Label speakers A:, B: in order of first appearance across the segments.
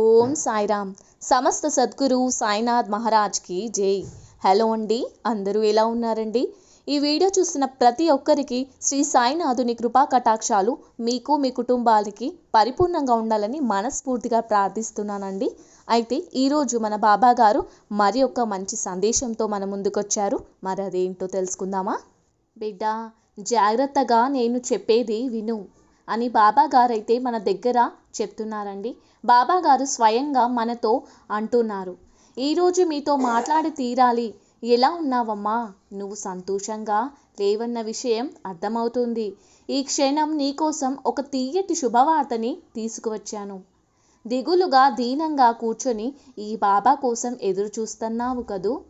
A: ఓం సాయిరామ్. సమస్త సద్గురు సాయినాథ్ మహారాజ్కి జై. హలో అండి అందరూ ఎలా ఉన్నారండి? ఈ వీడియో చూస్తున్న ప్రతి ఒక్కరికి శ్రీ సాయినాథుని కృపా కటాక్షాలు మీకు మీ కుటుంబాలకి పరిపూర్ణంగా ఉండాలని మనస్ఫూర్తిగా ప్రార్థిస్తున్నానండి. అయితే ఈరోజు మన బాబా గారు మరి ఒక మంచి సందేశంతో మన ముందుకొచ్చారు. మరి అదేంటో తెలుసుకుందామా? బిడ్డ జాగ్రత్తగా నేను చెప్పేది విను. అని బాబా గారైతే మన దగ్గర చెప్తున్నారండి. బాబా గారు స్వయంగా మనతో అంటున్నారు. ఈరోజు మీతో మాట్లాడి తీరాలి. ఎలా ఉన్నావమ్మా? నువ్వు సంతోషంగా లేవన్న విషయం అర్థమవుతుంది. ఈ క్షణం నీకోసం ఒక తీయటి శుభవార్తని తీసుకువచ్చాను. దిగులుగా దీనంగా కూర్చొని ఈ బాబా కోసం ఎదురు చూస్తున్నావు కదూ?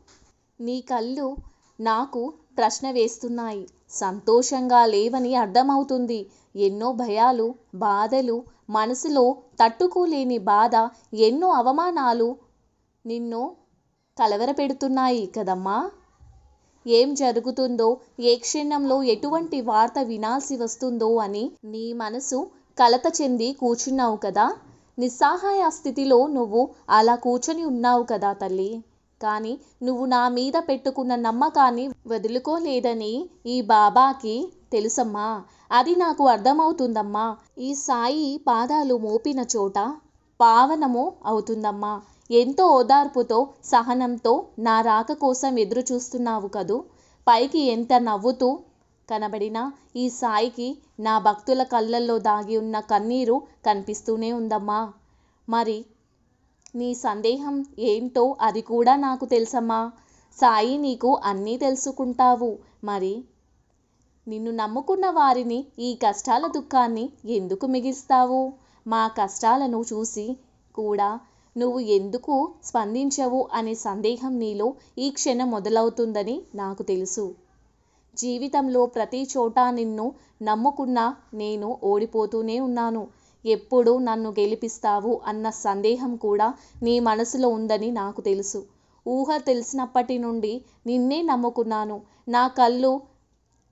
A: నీ కళ్ళు నాకు ప్రశ్న వేస్తున్నాయి. సంతోషంగా లేవని అర్థమవుతుంది. ఎన్నో భయాలు బాధలు మనసులో తట్టుకోలేని బాధ ఎన్నో అవమానాలు నిన్ను కలవరపెడుతున్నాయి కదమ్మా. ఏం జరుగుతుందో ఏ క్షణంలో ఎటువంటి వార్త వినాల్సి వస్తుందో అని నీ మనసు కలత చెంది కూర్చున్నావు కదా. నిస్సహాయ స్థితిలో నువ్వు అలా కూర్చొని ఉన్నావు కదా తల్లి. కానీ నువ్వు నా మీద పెట్టుకున్న నమ్మకాన్ని వదులుకోలేదని ఈ బాబాకి తెలుసమ్మా. అది నాకు అర్థమవుతుందమ్మా. ఈ సాయి పాదాలు మోపిన చోట పావనము అవుతుందమ్మా. ఎంతో ఓదార్పుతో సహనంతో నా రాక కోసం ఎదురు చూస్తున్నావు కదూ. పైకి ఎంత నవ్వుతూ కనబడినా ఈ సాయికి నా భక్తుల కళ్ళల్లో దాగి ఉన్న కన్నీరు కనిపిస్తూనే ఉందమ్మా. మరి నీ సందేహం ఏంటో అది కూడా నాకు తెలుసమ్మా. సాయి నీకు అన్నీ తెలుసుకుంటావు. మరి నిన్ను నమ్ముకున్న వారిని ఈ కష్టాల దుఃఖాన్ని ఎందుకు మిగిస్తావు? మా కష్టాలను చూసి కూడా నువ్వు ఎందుకు స్పందించవు అనే సందేహం నీలో ఈ క్షణం మొదలవుతుందని నాకు తెలుసు. జీవితంలో ప్రతి చోట నిన్ను నమ్ముకున్నా నేను ఓడిపోతూనే ఉన్నాను. ఎప్పుడు నన్ను గెలిపిస్తావు అన్న సందేహం కూడా నీ మనసులో ఉందని నాకు తెలుసు. ఊహ తెలిసినప్పటి నుండి నిన్నే నమ్ముకున్నాను. నా కళ్ళు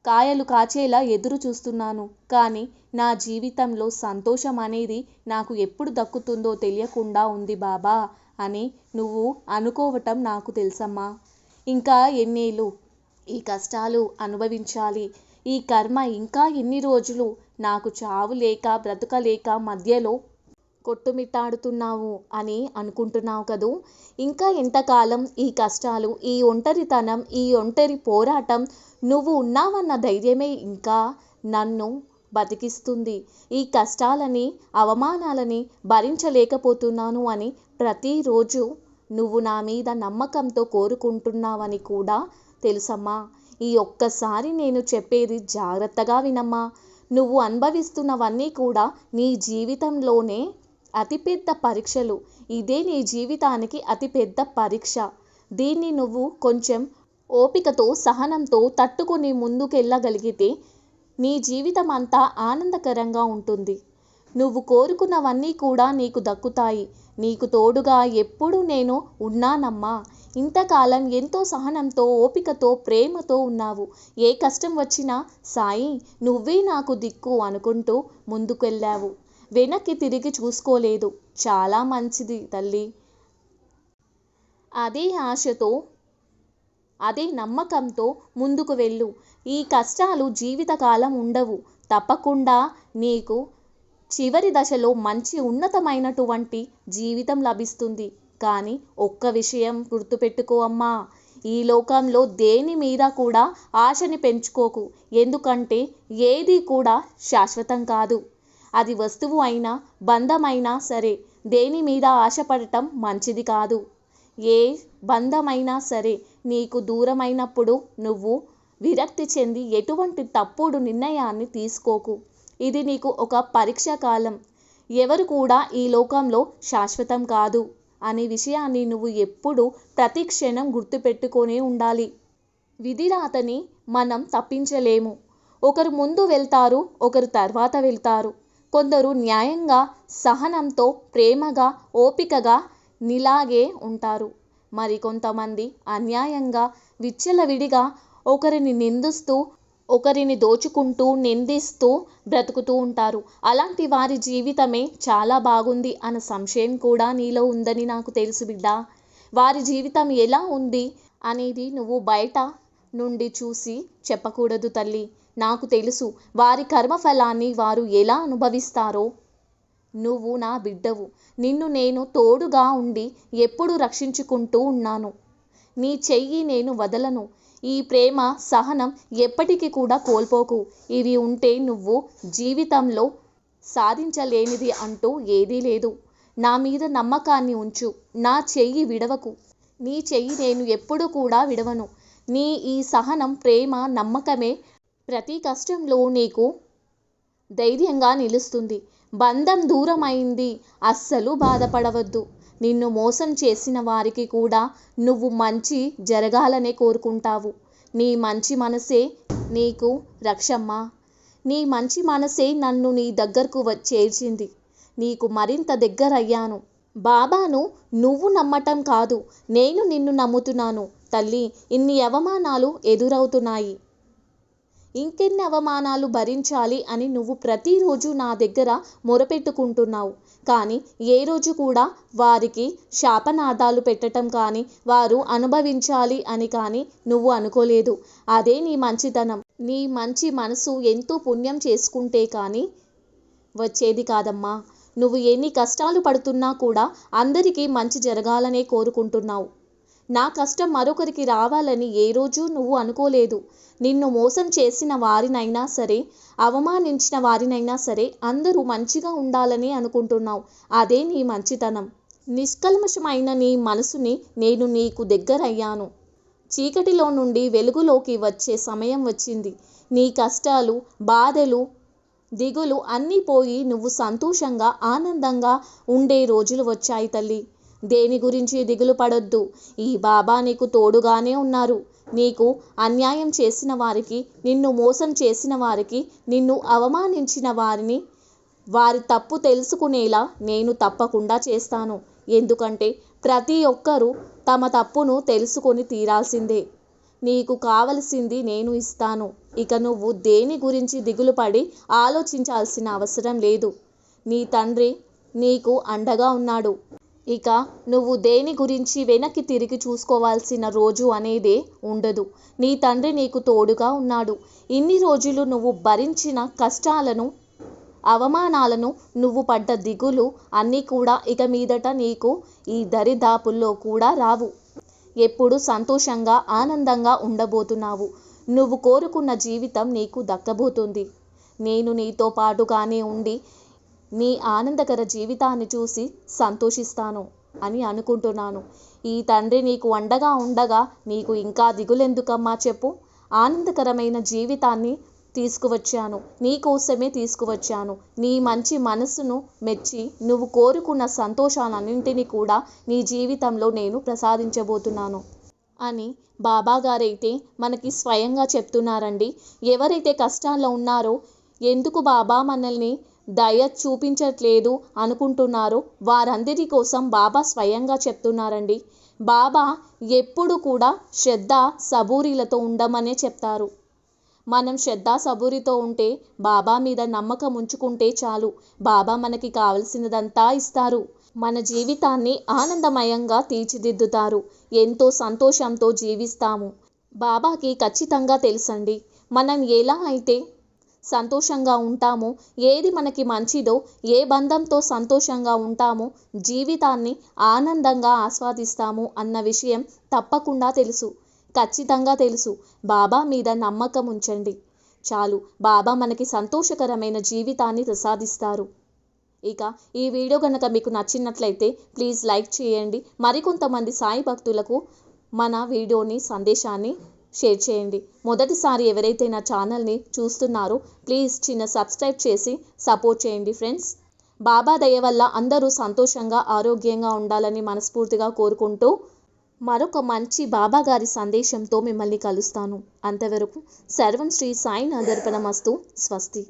A: కాయలు కాచేలా ఎదురు చూస్తున్నాను. కానీ నా జీవితంలో సంతోషం అనేది నాకు ఎప్పుడు దక్కుతుందో తెలియకుండా ఉంది బాబా అని నువ్వు అనుకోవటం నాకు తెలుసమ్మా. ఇంకా ఎన్నేళ్ళు? ఈ కష్టాలు అనుభవించాలి. ఈ కర్మ ఇంకా ఎన్ని రోజులు? నాకు చావు లేక బ్రతకలేక మధ్యలో కొట్టుమిట్టాడుతున్నావు అని అనుకుంటున్నావు కదూ? ఇంకా ఎంతకాలం ఈ కష్టాలు ఈ ఒంటరితనం ఈ ఒంటరి పోరాటం నువ్వు ఉన్నావన్న ధైర్యమే ఇంకా నన్ను బతికిస్తుంది. ఈ కష్టాలని అవమానాలని భరించలేకపోతున్నాను అని ప్రతిరోజు నువ్వు నా మీద నమ్మకంతో కోరుకుంటున్నావని కూడా తెలుసమ్మా. ఈ ఒక్కసారి నేను చెప్పేది జాగ్రత్తగా వినమ్మా. నువ్వు అనుభవిస్తున్నవన్నీ కూడా నీ జీవితంలోనే అతిపెద్ద పరీక్షలు. ఇదే నీ జీవితానికి అతిపెద్ద పరీక్ష. దీన్ని నువ్వు కొంచెం ఓపికతో సహనంతో తట్టుకుని ముందుకెళ్ళగలిగితే నీ జీవితం అంతా ఆనందకరంగా ఉంటుంది. నువ్వు కోరుకున్నవన్నీ కూడా నీకు దక్కుతాయి. నీకు తోడుగా ఎప్పుడూ నేను ఉన్నానమ్మా. ఇంతకాలం ఎంతో సహనంతో ఓపికతో ప్రేమతో ఉన్నావు. ఏ కష్టం వచ్చినా సాయి నువ్వే నాకు దిక్కు అనుకుంటూ ముందుకెళ్ళావు. వెనక్కి తిరిగి చూసుకోలేదు. చాలా మంచిది తల్లి. అదే ఆశతో అదే నమ్మకంతో ముందుకు వెళ్ళు. ఈ కష్టాలు జీవితకాలం ఉండవు. తప్పకుండా నీకు చివరి దశలో మంచి ఉన్నతమైనటువంటి జీవితం లభిస్తుంది. కానీ ఒక్క విషయం గుర్తుపెట్టుకో అమ్మా. ఈ లోకంలో దేని మీద కూడా ఆశని పెంచుకోకు. ఎందుకంటే ఏది కూడా శాశ్వతం కాదు. అది వస్తువు అయినా బంధమైనా సరే దేని మీద ఆశపడటం మంచిది కాదు. ఏ బంధమైనా సరే నీకు దూరమైనప్పుడు నువ్వు విరక్తి చెంది ఎటువంటి తప్పుడు నిర్ణయాన్ని తీసుకోకు. ఇది నీకు ఒక పరీక్ష కాలం. ఎవరు కూడా ఈ లోకంలో శాశ్వతం కాదు అనే విషయాన్ని నువ్వు ఎప్పుడు ప్రతి క్షణం గుర్తుపెట్టుకొనే ఉండాలి. విధిరాతని మనం తప్పించలేము. ఒకరు ముందు వెళ్తారు ఒకరు తర్వాత వెళ్తారు. కొందరు న్యాయంగా సహనంతో ప్రేమగా ఓపికగా నిలాగే ఉంటారు. మరి కొంతమంది అన్యాయంగా విచ్చలవిడిగా ఒకరిని నిందిస్తూ ఒకరిని దోచుకుంటూ నిందిస్తూ బ్రతుకుతూ ఉంటారు. అలాంటి వారి జీవితమే చాలా బాగుంది అన్న సంశయం కూడా నీలో ఉందని నాకు తెలుసు బిడ్డ. వారి జీవితం ఎలా ఉంది అనేది నువ్వు బయట నుండి చూసి చెప్పకూడదు తల్లి. నాకు తెలుసు వారి కర్మఫలాన్ని వారు ఎలా అనుభవిస్తారో. నువ్వు నా బిడ్డవు. నిన్ను నేను తోడుగా ఉండి ఎప్పుడు రక్షించుకుంటూ ఉన్నాను. నీ చెయ్యి నేను వదలను. ఈ ప్రేమ సహనం ఎప్పటికీ కూడా కోల్పోకు. ఇవి ఉంటే నువ్వు జీవితంలో సాధించలేనిది అంటూ ఏదీ లేదు. నా మీద నమ్మకాన్ని ఉంచు. నా చెయ్యి విడవకు. నీ చెయ్యి నేను ఎప్పుడూ కూడా విడవను. నీ ఈ సహనం ప్రేమ నమ్మకమే ప్రతి కష్టంలో నీకు ధైర్యంగా నిలుస్తుంది. బంధం దూరమైంది. అస్సలు బాధపడవద్దు. నిన్ను మోసం చేసిన వారికి కూడా నువ్వు మంచి జరగాలనే కోరుకుంటావు. నీ మంచి మనసే నీకు రక్షమ్మ. నీ మంచి మనసే నన్ను నీ దగ్గరకు వ చేర్చింది. నీకు మరింత దగ్గరయ్యాను. బాబాను నువ్వు నమ్మటం కాదు నేను నిన్ను నమ్ముతున్నాను. తల్లి ఇన్ని అవమానాలు ఎదురవుతున్నాయి. ఇంకెన్ని అవమానాలు భరించాలి అని నువ్వు ప్రతిరోజు నా దగ్గర మొరపెట్టుకుంటున్నావు. కానీ ఏ రోజు కూడా వారికి శాపనాదాలు పెట్టడం కానీ వారు అనుభవించాలి అని కానీ నువ్వు అనుకోలేదు. అదే నీ మంచితనం. నీ మంచి మనసు ఎంతో పుణ్యం చేసుకుంటే కానీ వచ్చేది కాదమ్మా. నువ్వు ఎన్ని కష్టాలు పడుతున్నా కూడా అందరికీ మంచి జరగాలనే కోరుకుంటున్నావు. నా కష్టం మరొకరికి రావాలని ఏ రోజు నువ్వు అనుకోలేదు. నిన్ను మోసం చేసిన వారినైనా సరే అవమానించిన వారినైనా సరే అందరూ మంచిగా ఉండాలని అనుకుంటున్నావు. అదే నీ మంచితనం. నిష్కల్మషమైన నీ మనసుని నేను నీకు దగ్గరయ్యాను. చీకటిలో నుండి వెలుగులోకి వచ్చే సమయం వచ్చింది. నీ కష్టాలు బాధలు దిగులు అన్నీ పోయి నువ్వు సంతోషంగా ఆనందంగా ఉండే రోజులు వచ్చాయి తల్లి. దేని గురించి దిగులు పడొద్దు. ఈ బాబా నీకు తోడుగానే ఉన్నారు. నీకు అన్యాయం చేసిన వారికి నిన్ను మోసం చేసిన వారికి నిన్ను అవమానించిన వారిని వారి తప్పు తెలుసుకునేలా నేను తప్పకుండా చేస్తాను. ఎందుకంటే ప్రతి ఒక్కరూ తమ తప్పును తెలుసుకొని తీరాల్సిందే. నీకు కావలసింది నేను ఇస్తాను. ఇక నువ్వు దేని గురించి దిగులు పడి ఆలోచించాల్సిన అవసరం లేదు. నీ తండ్రి నీకు అండగా ఉన్నాడు. ఇక నువ్వు దేని గురించి వెనక్కి తిరిగి చూసుకోవాల్సిన రోజు అనేదే ఉండదు. నీ తండ్రి నీకు తోడుగా ఉన్నాడు. ఇన్ని రోజులు నువ్వు భరించిన కష్టాలను అవమానాలను నువ్వు పడ్డ దిగులు అన్నీ కూడా ఇక మీదట నీకు ఈ దరిదాపుల్లో కూడా రావు. ఎప్పుడు సంతోషంగా ఆనందంగా ఉండబోతున్నావు. నువ్వు కోరుకున్న జీవితం నీకు దక్కబోతుంది. నేను నీతో పాటుగానే ఉండి నీ ఆనందకర జీవితాన్ని చూసి సంతోషిస్తాను అని అనుకుంటున్నాను. ఈ తండ్రి నీకు అండగా ఉండగా నీకు ఇంకా దిగులెందుకమ్మా చెప్పు. ఆనందకరమైన జీవితాన్ని తీసుకువచ్చాను. నీ కోసమే తీసుకువచ్చాను. నీ మంచి మనసును మెచ్చి నువ్వు కోరుకున్న సంతోషాలన్నింటినీ కూడా నీ జీవితంలో నేను ప్రసాదించబోతున్నాను అని బాబా గారైతే మనకి స్వయంగా చెప్తున్నారండి. ఎవరైతే కష్టాల్లో ఉన్నారో ఎందుకు బాబా మనల్ని దయ చూపించట్లేదు అనుకుంటున్నారో. వారందరి కోసం బాబా స్వయంగా చెప్తున్నారండి. బాబా ఎప్పుడు కూడా శ్రద్ధ సబూరీలతో ఉండమనే చెప్తారు. మనం శ్రద్ధ సబూరితో ఉంటే బాబా మీద నమ్మకం ఉంచుకుంటే చాలు. బాబా మనకి కావలసినదంతా ఇస్తారు. మన జీవితాన్ని ఆనందమయంగా తీర్చిదిద్దుతారు. ఎంతో సంతోషంతో జీవిస్తాము. బాబాకి ఖచ్చితంగా తెలుసండి. మనం ఎలా అయితే సంతోషంగా ఉంటామో. ఏది మనకి మంచిదో ఏ బంధంతో సంతోషంగా ఉంటామో జీవితాన్ని ఆనందంగా ఆస్వాదిస్తాము అన్న విషయం తప్పకుండా తెలుసు. ఖచ్చితంగా తెలుసు. బాబా మీద నమ్మకం ఉంచండి. చాలు. బాబా మనకి సంతోషకరమైన జీవితాన్ని ప్రసాదిస్తారు. ఇక ఈ వీడియో కనుక మీకు నచ్చినట్లయితే ప్లీజ్ లైక్ చేయండి. మరికొంతమంది సాయి భక్తులకు మన వీడియోని సందేశాన్ని షేర్ చేయండి. మొదటిసారి ఎవరైతే నా ఛానల్ని చూస్తున్నారో ప్లీజ్ చిన్న సబ్స్క్రైబ్ చేసి సపోర్ట్ చేయండి ఫ్రెండ్స్. బాబా దయ వల్ల అందరూ సంతోషంగా ఆరోగ్యంగా ఉండాలని మనస్ఫూర్తిగా కోరుకుంటూ మరొక మంచి బాబా గారి సందేశంతో మిమ్మల్ని కలుస్తాను. అంతవరకు సర్వం శ్రీ సాయి నాదర్పణమస్తు స్వస్తి.